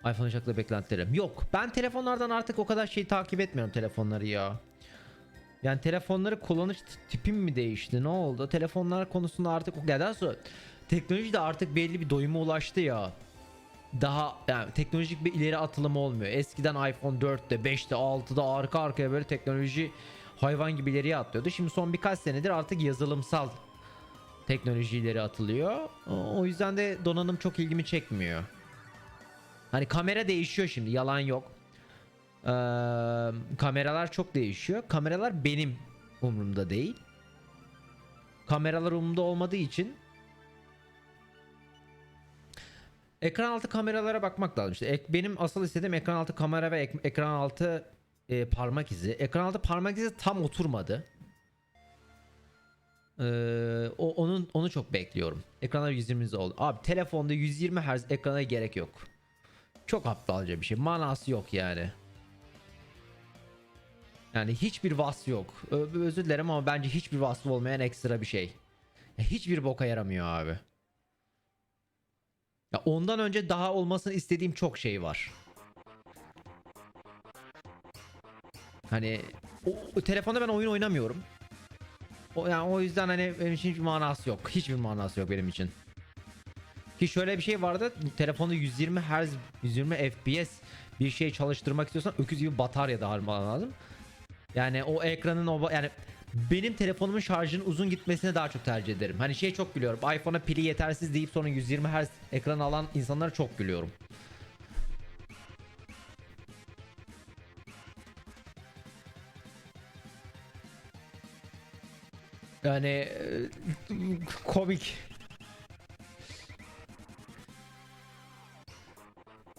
iPhone uçakla beklentilerim. Yok ben telefonlardan artık o kadar şey takip etmiyorum telefonları ya. Yani telefonları kullanış tipim mi değişti ne oldu? Telefonlar konusunda artık daha sonra teknoloji de artık belli bir doyuma ulaştı ya. Daha yani teknolojik bir ileri atılım olmuyor. Eskiden iPhone 4'te, 5'te, 6'da arka arkaya böyle teknoloji hayvan gibi ileriye atlıyordu. Şimdi son birkaç senedir artık yazılımsal teknoloji ileri atılıyor. O yüzden de donanım çok ilgimi çekmiyor. Hani kamera değişiyor şimdi yalan yok. Ee, kameralar çok değişiyor. Kameralar benim umurumda değil. Kameralar umurumda olmadığı için ekran altı kameralara bakmak lazım. İşte ek- benim asıl istediğim ekran altı kamera ve ek- ekran altı e, parmak izi. Ekran altı parmak izi tam oturmadı. Ee, o onun onu çok bekliyorum. Ekranlar 120 Hz oldu. Abi telefonda 120 Hz ekrana gerek yok. Çok aptalca bir şey. Manası yok yani. Yani hiçbir vasfı yok. Özür dilerim ama bence hiçbir vasfı olmayan ekstra bir şey. Ya hiçbir boka yaramıyor abi. Ya ondan önce daha olmasını istediğim çok şey var. Hani o, o telefonda ben oyun oynamıyorum. O yani o yüzden hani benim için hiçbir manası yok. Hiçbir manası yok benim için. Ki şöyle bir şey vardı. Telefonda 120 Hz, 120 FPS bir şey çalıştırmak istiyorsan öküz gibi batarya da harman lazım. Yani o ekranın o yani benim telefonumun şarjının uzun gitmesine daha çok tercih ederim. Hani şey çok gülüyorum. iPhone'a pili yetersiz deyip sonra 120 Hz ekran alan insanlara çok gülüyorum. Yani e, komik.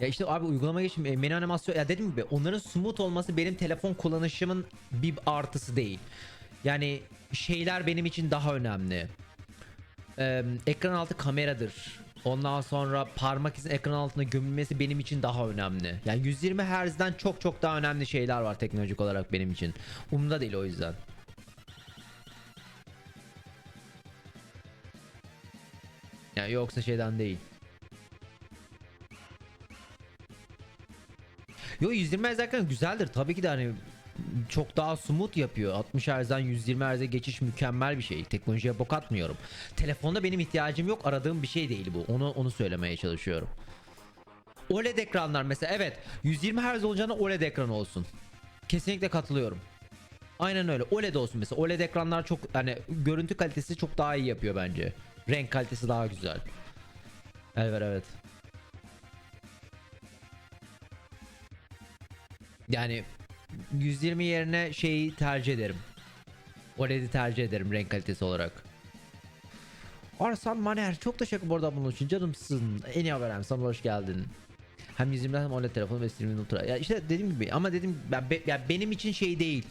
Ya işte abi uygulama geçim e, menü animasyon ya dediğim gibi onların smooth olması benim telefon kullanışımın bir artısı değil. Yani şeyler benim için daha önemli. Ee, ekran altı kameradır. Ondan sonra parmak izin ekran altına gömülmesi benim için daha önemli. Yani 120 Hz'den çok çok daha önemli şeyler var teknolojik olarak benim için. Umurumda değil o yüzden. Yani yoksa şeyden değil. Yo 120 Hz ekran güzeldir tabii ki de hani çok daha smooth yapıyor. 60 Hz'den 120 Hz'e geçiş mükemmel bir şey. Teknolojiye bok atmıyorum. Telefonda benim ihtiyacım yok. Aradığım bir şey değil bu. Onu onu söylemeye çalışıyorum. OLED ekranlar mesela evet 120 Hz olacağına OLED ekran olsun. Kesinlikle katılıyorum. Aynen öyle. OLED olsun mesela. OLED ekranlar çok hani görüntü kalitesi çok daha iyi yapıyor bence. Renk kalitesi daha güzel. Evet evet. Yani 120 yerine şeyi tercih ederim. OLED'i tercih ederim renk kalitesi olarak. Arsan Maner çok teşekkür bu arada bunun için canımsın. En iyi haber sana hoş geldin. Hem 120 hem OLED telefonu ve streaming ultra. Ya işte dediğim gibi ama dedim ben be- ya benim için şey değil.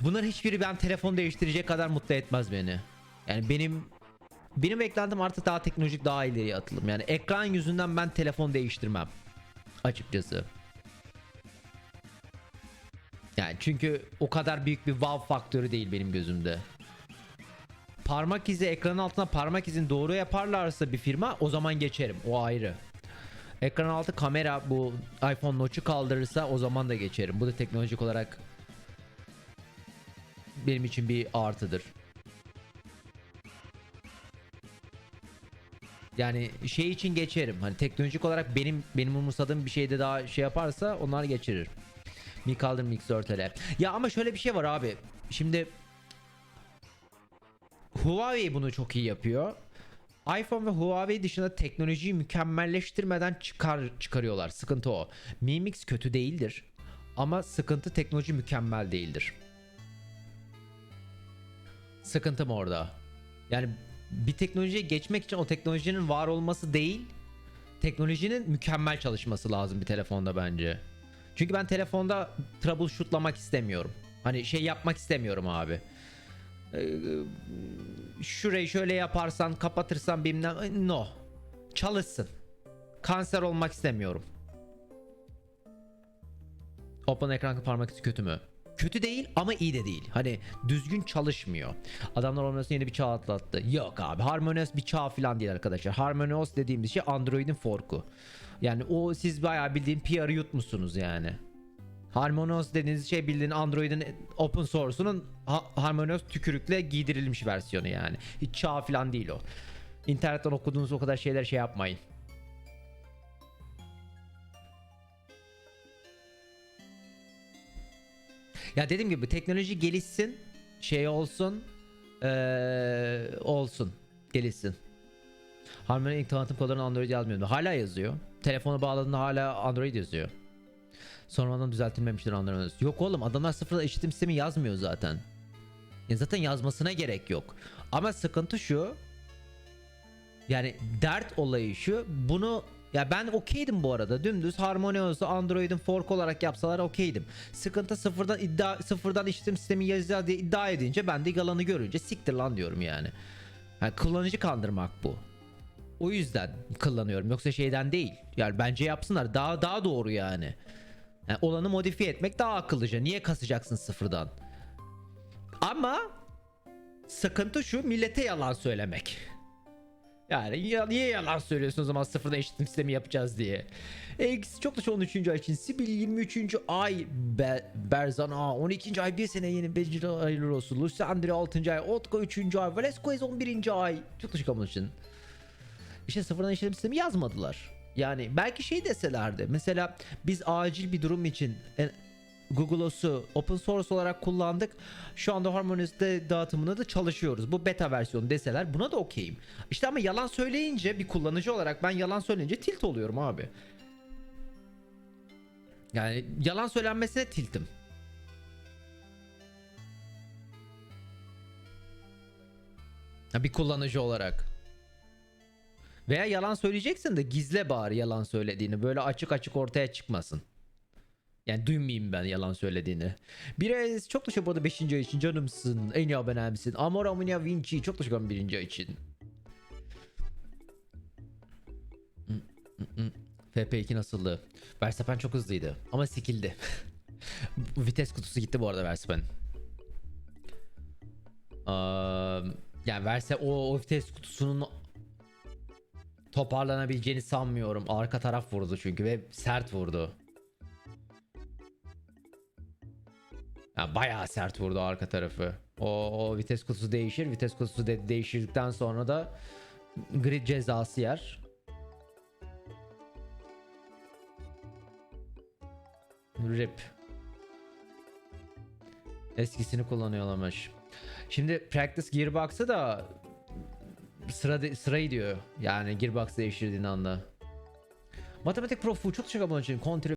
Bunların hiçbiri ben telefon değiştirecek kadar mutlu etmez beni. Yani benim benim beklentim artık daha teknolojik daha ileriye atılım. Yani ekran yüzünden ben telefon değiştirmem. Açıkçası. Yani çünkü o kadar büyük bir wow faktörü değil benim gözümde. Parmak izi ekranın altına parmak izini doğru yaparlarsa bir firma o zaman geçerim. O ayrı. Ekran altı kamera bu iPhone Notch'u kaldırırsa o zaman da geçerim. Bu da teknolojik olarak benim için bir artıdır. Yani şey için geçerim. Hani teknolojik olarak benim benim umursadığım bir şeyde daha şey yaparsa onlar geçirir. Mi kaldır Mix 4 Ya ama şöyle bir şey var abi. Şimdi Huawei bunu çok iyi yapıyor. iPhone ve Huawei dışında teknolojiyi mükemmelleştirmeden çıkar çıkarıyorlar. Sıkıntı o. Mi Mix kötü değildir. Ama sıkıntı teknoloji mükemmel değildir. Sıkıntım orada. Yani bir teknolojiye geçmek için o teknolojinin var olması değil, teknolojinin mükemmel çalışması lazım bir telefonda bence. Çünkü ben telefonda troubleshootlamak istemiyorum. Hani şey yapmak istemiyorum abi. Ee, şurayı şöyle yaparsan, kapatırsan bilmem no. Çalışsın. Kanser olmak istemiyorum. Open ekran parmak izi kötü mü? Kötü değil ama iyi de değil. Hani düzgün çalışmıyor. Adamlar OS yeni bir çağ atlattı. Yok abi HarmonyOS bir çağ falan değil arkadaşlar. HarmonyOS dediğimiz şey Android'in forku. Yani o siz bayağı bildiğin PR'ı yutmuşsunuz yani. HarmonyOS dediğiniz şey bildiğin Android'in open source'unun ha- HarmonyOS tükürükle giydirilmiş versiyonu yani. Hiç çağ falan değil o. İnternetten okuduğunuz o kadar şeyler şey yapmayın. Ya dediğim gibi teknoloji gelişsin, şey olsun, eee, olsun, gelişsin. Harmony ilk tanıtım kodlarını Android yazmıyordu. Hala yazıyor. Telefonu bağladığında hala Android yazıyor. Sonradan düzeltilmemiştir Android. Yok oğlum adamlar sıfırda işletim sistemi yazmıyor zaten. Ya zaten yazmasına gerek yok. Ama sıkıntı şu. Yani dert olayı şu. Bunu ya ben okeydim bu arada. Dümdüz HarmonyOS'u Android'in fork olarak yapsalar okeydim. Sıkıntı sıfırdan iddia sıfırdan işletim sistemi yazacağız diye iddia edince ben de yalanı görünce siktir lan diyorum yani. yani kullanıcı kandırmak bu. O yüzden kullanıyorum. Yoksa şeyden değil. Yani bence yapsınlar. Daha daha doğru yani. yani olanı modifiye etmek daha akıllıca. Niye kasacaksın sıfırdan? Ama sıkıntı şu millete yalan söylemek. Yani ya, niye yalan söylüyorsun o zaman sıfırdan eşitim sistemi yapacağız diye. X çok da 13. ay için Sibil 23. ay Be Berzan A 12. ay bir sene yeni 5. hayırlı olsun. Lusandri 6. ay Otko 3. ay Velasquez 11. ay çok da çıkamış için. İşte sıfırdan işletim sistemi yazmadılar. Yani belki şey deselerdi. Mesela biz acil bir durum için Google OS'u open source olarak kullandık. Şu anda HarmonyOS'te dağıtımında da çalışıyoruz. Bu beta versiyonu deseler buna da okeyim. İşte ama yalan söyleyince bir kullanıcı olarak ben yalan söyleyince tilt oluyorum abi. Yani yalan söylenmesine tiltim. Bir kullanıcı olarak. Veya yalan söyleyeceksin de gizle bari yalan söylediğini. Böyle açık açık ortaya çıkmasın. Yani duymayayım ben yalan söylediğini. Biraz çok teşekkür ederim 5. ay için canımsın. En iyi abonemsin. Amor Amunia Vinci çok teşekkür ederim 1. ay için. Hmm, hmm, hmm. FP2 nasıldı? Verstappen çok hızlıydı ama sikildi. Vites kutusu gitti bu arada Verstappen. Eee, yani verse o, o vites kutusunun toparlanabileceğini sanmıyorum. Arka taraf vurdu çünkü ve sert vurdu. Ya bayağı sert vurdu arka tarafı. O, o vites kutusu değişir. Vites kutusu de- değişirdikten sonra da grid cezası yer. Rip. Eskisini kullanıyorlarmış. Şimdi Practice Gearbox'ı da sıra sırayı diyor. Yani Gearbox değiştirdiğin anda. Matematik Prof çok abone için. Kontre